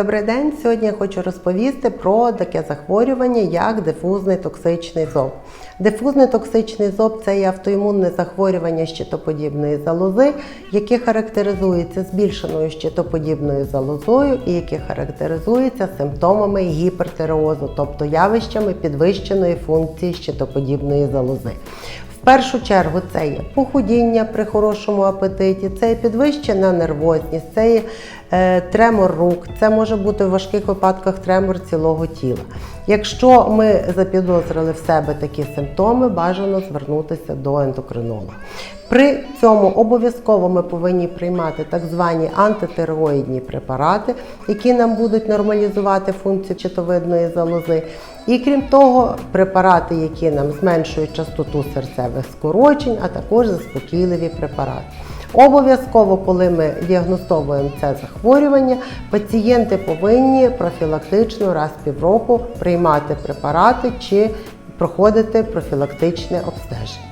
Добрий день. Сьогодні я хочу розповісти про таке захворювання, як дифузний токсичний зоб. Дифузний токсичний зоб це є автоімунне захворювання щитоподібної залози, яке характеризується збільшеною щитоподібною залозою і яке характеризується симптомами гіпертиреозу, тобто явищами підвищеної функції щитоподібної залози. В першу чергу це є похудіння при хорошому апетиті, це є підвищена нервозність, це є е, тремор рук, це може бути в важких випадках тремор цілого тіла. Якщо ми запідозрили в себе такі симптоми, бажано звернутися до ендокринолога. При цьому обов'язково ми повинні приймати так звані антитиреоїдні препарати, які нам будуть нормалізувати функцію щитовидної залози. І крім того, препарати, які нам зменшують частоту серцевих скорочень, а також заспокійливі препарати. Обов'язково, коли ми діагностовуємо це захворювання, пацієнти повинні профілактично раз півроку приймати препарати чи проходити профілактичне обстеження.